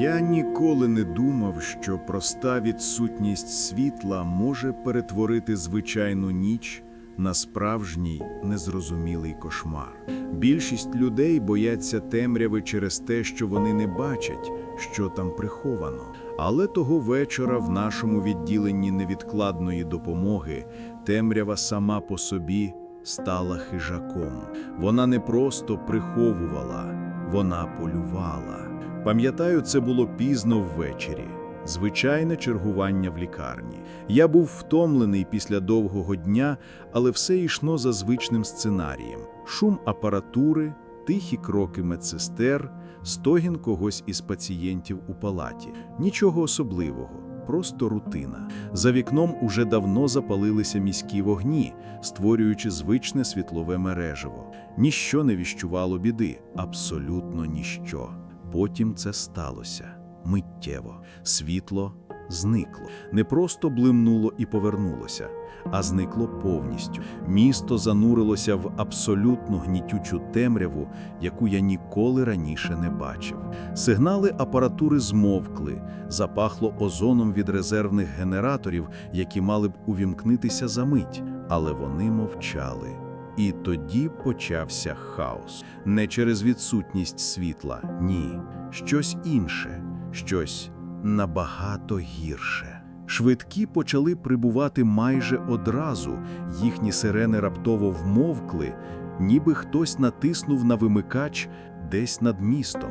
Я ніколи не думав, що проста відсутність світла може перетворити звичайну ніч на справжній незрозумілий кошмар. Більшість людей бояться темряви через те, що вони не бачать, що там приховано. Але того вечора в нашому відділенні невідкладної допомоги темрява сама по собі стала хижаком. Вона не просто приховувала, вона полювала. Пам'ятаю, це було пізно ввечері. Звичайне чергування в лікарні. Я був втомлений після довгого дня, але все йшло за звичним сценарієм: шум апаратури, тихі кроки медсестер, стогін когось із пацієнтів у палаті. Нічого особливого, просто рутина. За вікном уже давно запалилися міські вогні, створюючи звичне світлове мережево. Ніщо не віщувало біди, абсолютно ніщо. Потім це сталося миттєво. Світло зникло. Не просто блимнуло і повернулося, а зникло повністю. Місто занурилося в абсолютно гнітючу темряву, яку я ніколи раніше не бачив. Сигнали апаратури змовкли, запахло озоном від резервних генераторів, які мали б увімкнитися за мить, але вони мовчали. І тоді почався хаос. Не через відсутність світла, ні, щось інше, щось набагато гірше. Швидкі почали прибувати майже одразу, їхні сирени раптово вмовкли, ніби хтось натиснув на вимикач десь над містом.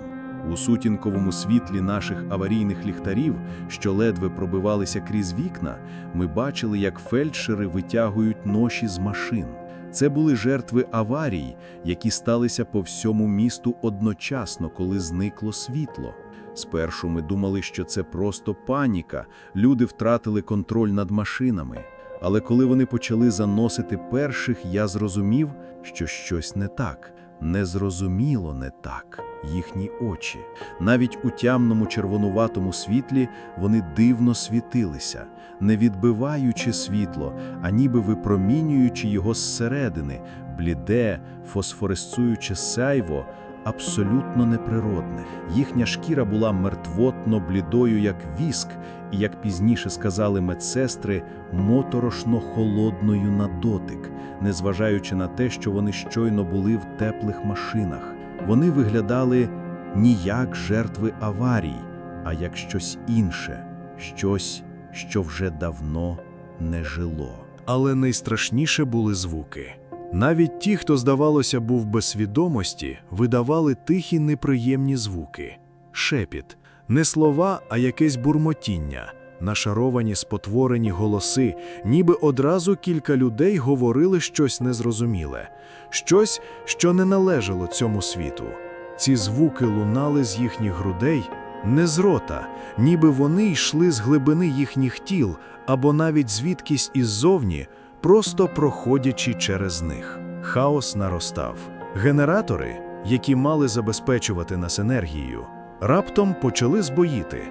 У сутінковому світлі наших аварійних ліхтарів, що ледве пробивалися крізь вікна, ми бачили, як фельдшери витягують ноші з машин. Це були жертви аварій, які сталися по всьому місту одночасно, коли зникло світло. Спершу ми думали, що це просто паніка, люди втратили контроль над машинами. Але коли вони почали заносити перших, я зрозумів, що щось не так, незрозуміло не так. Їхні очі. Навіть у тямному червонуватому світлі вони дивно світилися, не відбиваючи світло, а ніби випромінюючи його зсередини, бліде, фосфоресцуюче сяйво, абсолютно неприродне. Їхня шкіра була мертвотно блідою, як віск, і, як пізніше сказали медсестри, моторошно холодною на дотик, незважаючи на те, що вони щойно були в теплих машинах. Вони виглядали не як жертви аварій, а як щось інше, щось, що вже давно не жило. Але найстрашніше були звуки. Навіть ті, хто, здавалося, був без свідомості, видавали тихі неприємні звуки. Шепіт. Не слова, а якесь бурмотіння. Нашаровані спотворені голоси, ніби одразу кілька людей говорили щось незрозуміле, щось, що не належало цьому світу. Ці звуки лунали з їхніх грудей, не з рота, ніби вони йшли з глибини їхніх тіл або навіть звідкись іззовні, просто проходячи через них. Хаос наростав. Генератори, які мали забезпечувати нас енергією, раптом почали збоїти.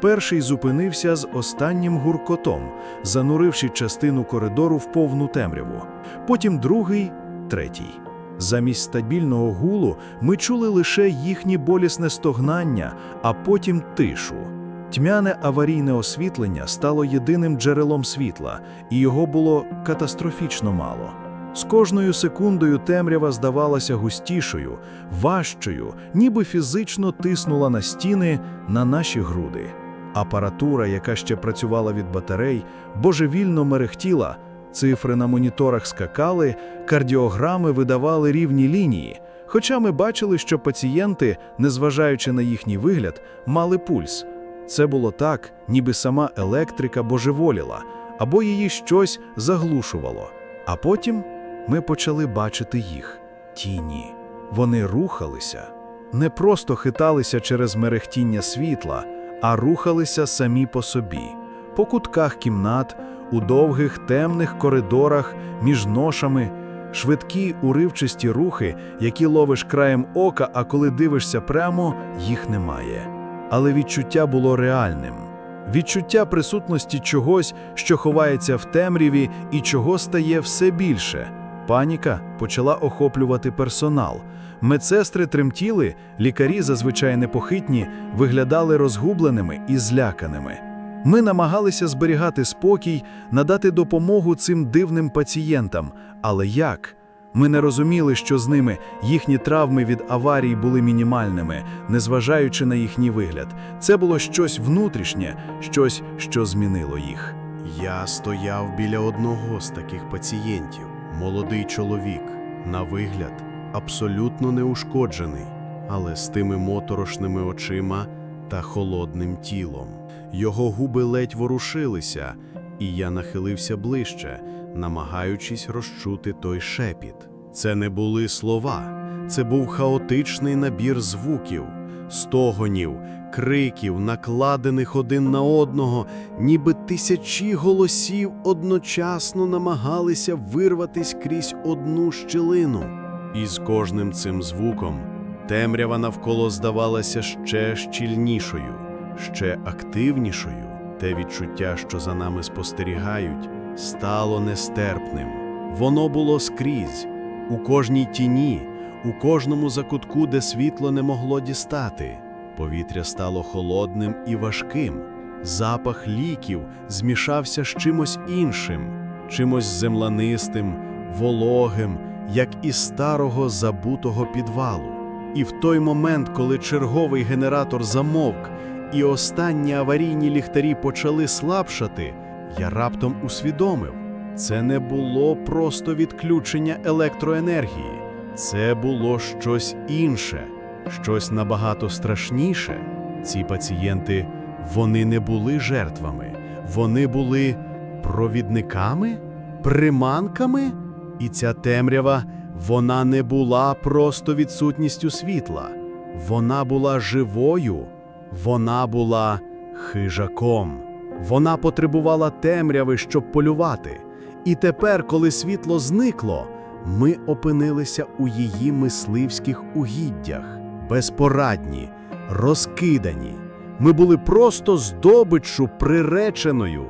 Перший зупинився з останнім гуркотом, зануривши частину коридору в повну темряву. Потім другий, третій. Замість стабільного гулу ми чули лише їхнє болісне стогнання, а потім тишу. Тьмяне аварійне освітлення стало єдиним джерелом світла, і його було катастрофічно мало. З кожною секундою темрява здавалася густішою, важчою, ніби фізично тиснула на стіни, на наші груди. Апаратура, яка ще працювала від батарей, божевільно мерехтіла, цифри на моніторах скакали, кардіограми видавали рівні лінії. Хоча ми бачили, що пацієнти, незважаючи на їхній вигляд, мали пульс. Це було так, ніби сама електрика божеволіла, або її щось заглушувало. А потім ми почали бачити їх тіні. Вони рухалися, не просто хиталися через мерехтіння світла, а рухалися самі по собі, по кутках кімнат, у довгих темних коридорах, між ношами, швидкі уривчасті рухи, які ловиш краєм ока, а коли дивишся прямо, їх немає. Але відчуття було реальним. Відчуття присутності чогось, що ховається в темряві і чого стає все більше. Паніка почала охоплювати персонал. Медсестри тремтіли, лікарі, зазвичай непохитні, виглядали розгубленими і зляканими. Ми намагалися зберігати спокій, надати допомогу цим дивним пацієнтам. Але як? Ми не розуміли, що з ними їхні травми від аварій були мінімальними, незважаючи на їхній вигляд. Це було щось внутрішнє, щось, що змінило їх. Я стояв біля одного з таких пацієнтів, молодий чоловік, на вигляд, абсолютно неушкоджений, але з тими моторошними очима та холодним тілом. Його губи ледь ворушилися, і я нахилився ближче, намагаючись розчути той шепіт. Це не були слова, це був хаотичний набір звуків, стогонів, криків, накладених один на одного, ніби тисячі голосів одночасно намагалися вирватись крізь одну щілину. І з кожним цим звуком темрява навколо здавалася ще щільнішою, ще активнішою. Те відчуття, що за нами спостерігають, стало нестерпним. Воно було скрізь, у кожній тіні, у кожному закутку, де світло не могло дістати. Повітря стало холодним і важким. Запах ліків змішався з чимось іншим, чимось землянистим, вологим, як із старого забутого підвалу. І в той момент, коли черговий генератор замовк, і останні аварійні ліхтарі почали слабшати, я раптом усвідомив, це не було просто відключення електроенергії, це було щось інше, щось набагато страшніше. Ці пацієнти, вони не були жертвами, вони були провідниками, приманками, і ця темрява, вона не була просто відсутністю світла, вона була живою. Вона була хижаком. Вона потребувала темряви, щоб полювати. І тепер, коли світло зникло, ми опинилися у її мисливських угіддях, безпорадні, розкидані. Ми були просто здобиччю приреченою.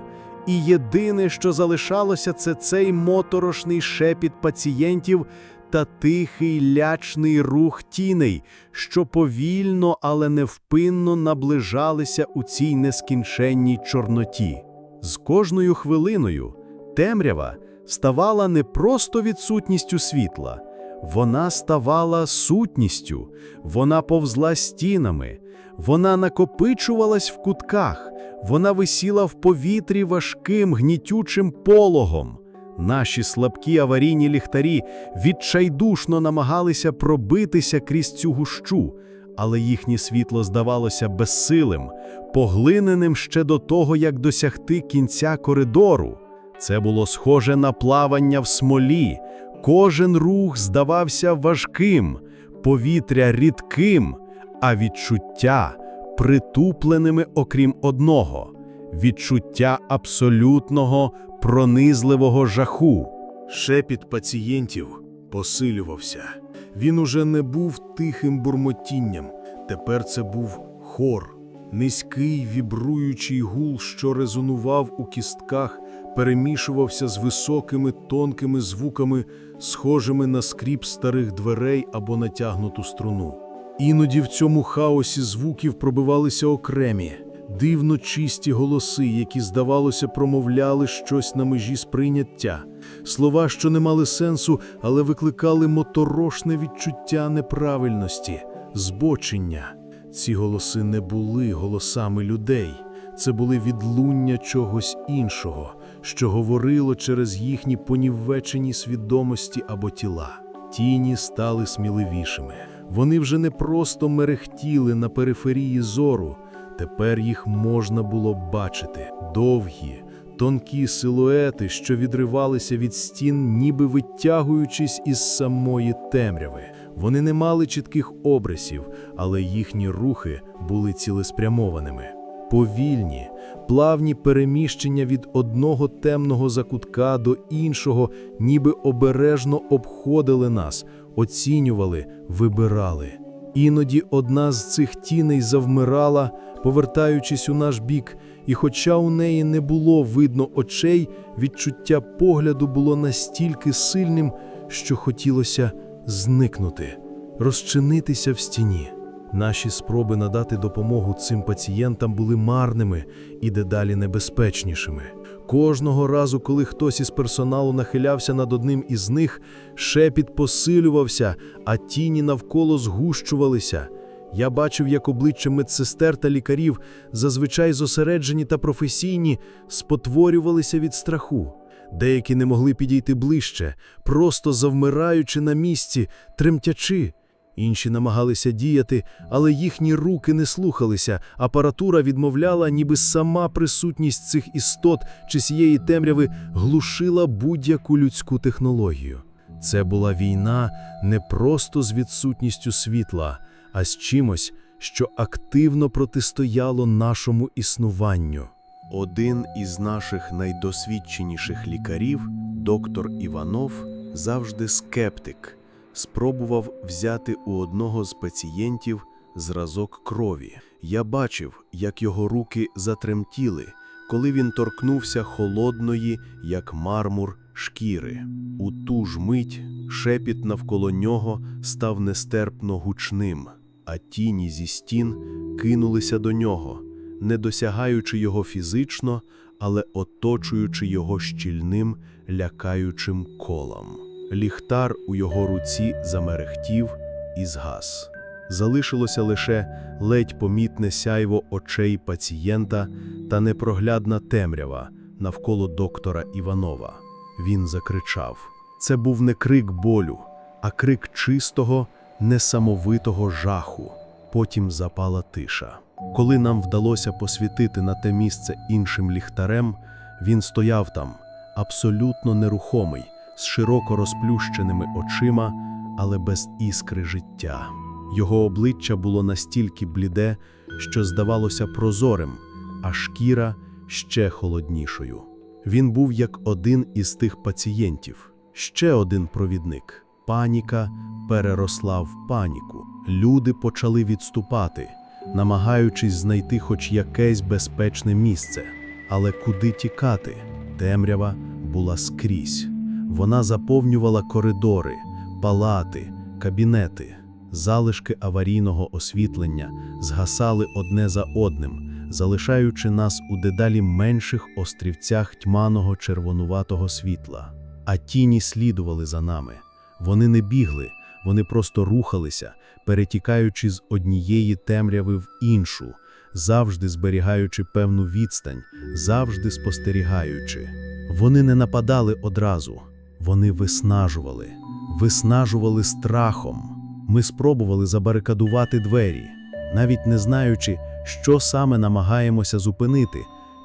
І єдине, що залишалося, це цей моторошний шепіт пацієнтів та тихий лячний рух тіней, що повільно, але невпинно наближалися у цій нескінченній чорноті. З кожною хвилиною темрява ставала не просто відсутністю світла, вона ставала сутністю, вона повзла стінами, вона накопичувалась в кутках, вона висіла в повітрі важким гнітючим пологом. Наші слабкі аварійні ліхтарі відчайдушно намагалися пробитися крізь цю гущу, але їхнє світло здавалося безсилим, поглиненим ще до того, як досягти кінця коридору. Це було схоже на плавання в смолі. Кожен рух здавався важким, повітря рідким, а відчуття притупленими окрім одного відчуття абсолютного пронизливого жаху. Шепіт пацієнтів посилювався. Він уже не був тихим бурмотінням. Тепер це був хор, низький вібруючий гул, що резонував у кістках, перемішувався з високими тонкими звуками, схожими на скріп старих дверей або натягнуту струну. Іноді в цьому хаосі звуків пробивалися окремі, дивно чисті голоси, які, здавалося, промовляли щось на межі сприйняття, слова, що не мали сенсу, але викликали моторошне відчуття неправильності, збочення. Ці голоси не були голосами людей, це були відлуння чогось іншого, що говорило через їхні понівечені свідомості або тіла. Тіні стали сміливішими. Вони вже не просто мерехтіли на периферії зору, тепер їх можна було бачити довгі, тонкі силуети, що відривалися від стін, ніби витягуючись із самої темряви. Вони не мали чітких обрисів, але їхні рухи були цілеспрямованими. Повільні, плавні переміщення від одного темного закутка до іншого, ніби обережно обходили нас, оцінювали, вибирали. Іноді одна з цих тіней завмирала, повертаючись у наш бік, і хоча у неї не було видно очей, відчуття погляду було настільки сильним, що хотілося зникнути. розчинитися в стіні. Наші спроби надати допомогу цим пацієнтам були марними і дедалі небезпечнішими. Кожного разу, коли хтось із персоналу нахилявся над одним із них, шепіт посилювався, а тіні навколо згущувалися. Я бачив, як обличчя медсестер та лікарів, зазвичай зосереджені та професійні, спотворювалися від страху. Деякі не могли підійти ближче, просто завмираючи на місці, тремтячи. Інші намагалися діяти, але їхні руки не слухалися, апаратура відмовляла, ніби сама присутність цих істот чи цієї темряви глушила будь-яку людську технологію. Це була війна не просто з відсутністю світла, а з чимось, що активно протистояло нашому існуванню. Один із наших найдосвідченіших лікарів, доктор Іванов, завжди скептик, спробував взяти у одного з пацієнтів зразок крові. Я бачив, як його руки затремтіли, коли він торкнувся холодної, як мармур, шкіри. У ту ж мить шепіт навколо нього став нестерпно гучним, а тіні зі стін кинулися до нього не досягаючи його фізично, але оточуючи його щільним, лякаючим колом. Ліхтар у його руці замерехтів і згас. Залишилося лише ледь помітне сяйво очей пацієнта та непроглядна темрява навколо доктора Іванова. Він закричав. Це був не крик болю, а крик чистого, несамовитого жаху. Потім запала тиша. Коли нам вдалося посвітити на те місце іншим ліхтарем, він стояв там, абсолютно нерухомий, з широко розплющеними очима, але без іскри життя. Його обличчя було настільки бліде, що здавалося прозорим, а шкіра ще холоднішою. Він був як один із тих пацієнтів, ще один провідник. Паніка переросла в паніку. Люди почали відступати намагаючись знайти хоч якесь безпечне місце. Але куди тікати? Темрява була скрізь. Вона заповнювала коридори, палати, кабінети. Залишки аварійного освітлення згасали одне за одним, залишаючи нас у дедалі менших острівцях тьманого червонуватого світла. А тіні слідували за нами. Вони не бігли, вони просто рухалися, перетікаючи з однієї темряви в іншу, завжди зберігаючи певну відстань, завжди спостерігаючи. Вони не нападали одразу, вони виснажували, виснажували страхом. Ми спробували забарикадувати двері, навіть не знаючи, що саме намагаємося зупинити,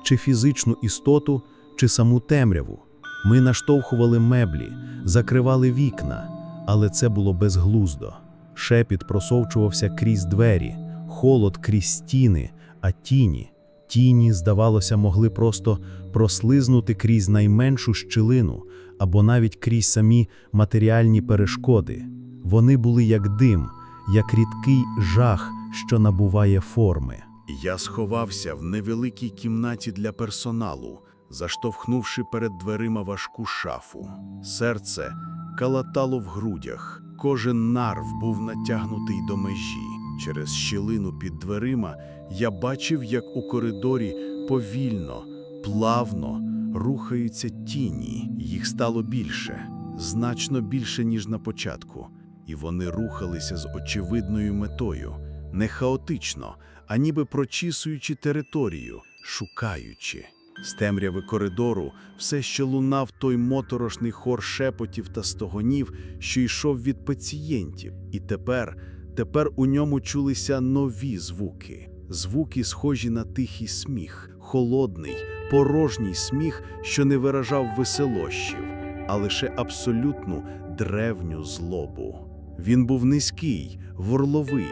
чи фізичну істоту, чи саму темряву. Ми наштовхували меблі, закривали вікна, але це було безглуздо. Шепіт просовчувався крізь двері, холод крізь стіни, а тіні. Тіні, здавалося, могли просто прослизнути крізь найменшу щілину або навіть крізь самі матеріальні перешкоди. Вони були як дим, як рідкий жах, що набуває форми. Я сховався в невеликій кімнаті для персоналу, заштовхнувши перед дверима важку шафу. Серце калатало в грудях. Кожен нарв був натягнутий до межі. Через щілину під дверима я бачив, як у коридорі повільно, плавно рухаються тіні. Їх стало більше, значно більше, ніж на початку. І вони рухалися з очевидною метою, не хаотично, а ніби прочісуючи територію, шукаючи. З темряви коридору все ще лунав той моторошний хор шепотів та стогонів, що йшов від пацієнтів. І тепер, тепер у ньому чулися нові звуки. Звуки, схожі на тихий сміх, холодний, порожній сміх, що не виражав веселощів, а лише абсолютну древню злобу. Він був низький, горловий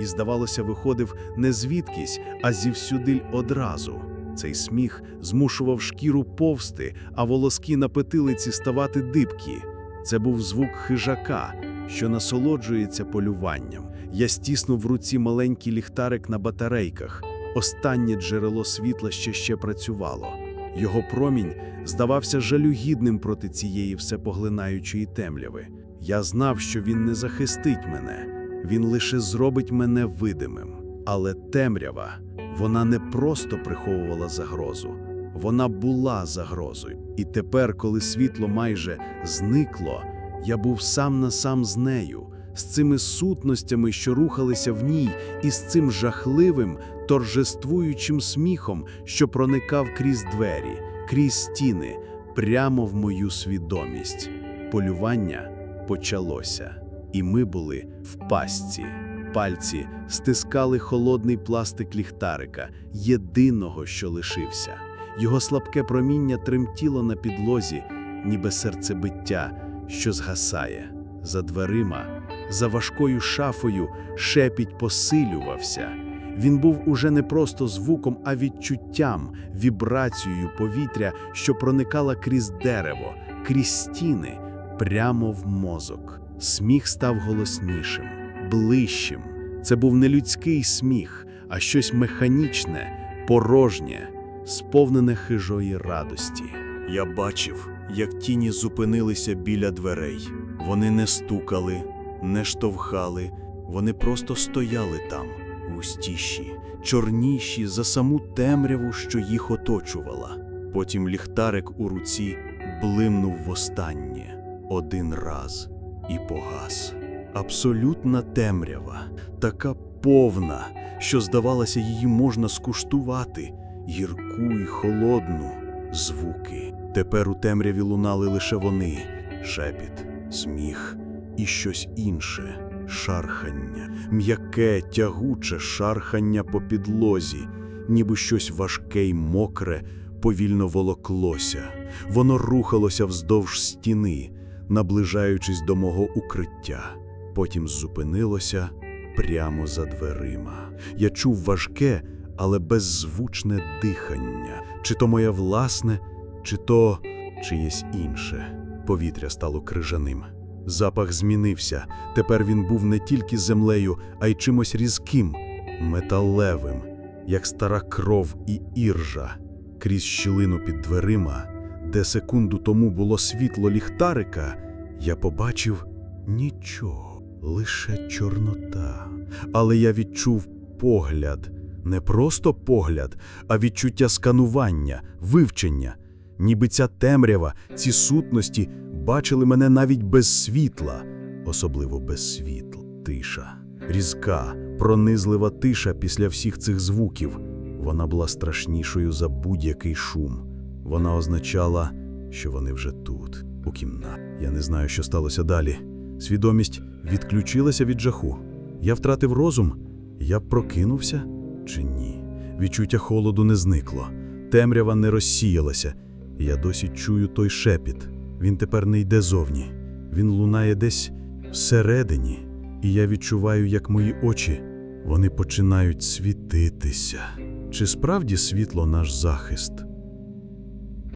і, здавалося, виходив не звідкись, а зівсюдиль одразу. Цей сміх змушував шкіру повсти, а волоски на петилиці ставати дибкі. Це був звук хижака, що насолоджується полюванням. Я стіснув в руці маленький ліхтарик на батарейках. Останнє джерело світла ще ще працювало. Його промінь здавався жалюгідним проти цієї всепоглинаючої темряви. Я знав, що він не захистить мене, він лише зробить мене видимим. Але темрява, вона не просто приховувала загрозу, вона була загрозою. І тепер, коли світло майже зникло, я був сам на сам з нею, з цими сутностями, що рухалися в ній, і з цим жахливим, торжествуючим сміхом, що проникав крізь двері, крізь стіни, прямо в мою свідомість. Полювання почалося, і ми були в пастці. Пальці стискали холодний пластик ліхтарика, єдиного, що лишився. Його слабке проміння тремтіло на підлозі, ніби серцебиття, що згасає. За дверима, за важкою шафою шепіть посилювався. Він був уже не просто звуком, а відчуттям, вібрацією повітря, що проникала крізь дерево, крізь стіни, прямо в мозок. Сміх став голоснішим, ближчим. Це був не людський сміх, а щось механічне, порожнє, сповнене хижої радості. Я бачив, як тіні зупинилися біля дверей. Вони не стукали, не штовхали, вони просто стояли там, густіші, чорніші за саму темряву, що їх оточувала. Потім ліхтарик у руці блимнув востаннє один раз і погас. Абсолютна темрява, така повна, що, здавалося, її можна скуштувати, гірку й холодну звуки. Тепер у темряві лунали лише вони шепіт, сміх і щось інше шархання, м'яке, тягуче шархання по підлозі, ніби щось важке й мокре повільно волоклося. Воно рухалося вздовж стіни, наближаючись до мого укриття. Потім зупинилося прямо за дверима. Я чув важке, але беззвучне дихання, чи то моє власне, чи то чиєсь інше. Повітря стало крижаним. Запах змінився. Тепер він був не тільки землею, а й чимось різким, металевим, як стара кров і іржа. Крізь щілину під дверима, де секунду тому було світло ліхтарика, я побачив нічого, лише чорнота. Але я відчув погляд, не просто погляд, а відчуття сканування, вивчення. Ніби ця темрява, ці сутності бачили мене навіть без світла, особливо без світла. Тиша, різка, пронизлива тиша після всіх цих звуків. Вона була страшнішою за будь-який шум. Вона означала, що вони вже тут, у кімнаті. Я не знаю, що сталося далі. Свідомість відключилася від жаху. Я втратив розум. Я прокинувся чи ні? Відчуття холоду не зникло. Темрява не розсіялася. Я досі чую той шепіт. Він тепер не йде зовні. Він лунає десь всередині, і я відчуваю, як мої очі вони починають світитися. Чи справді світло наш захист?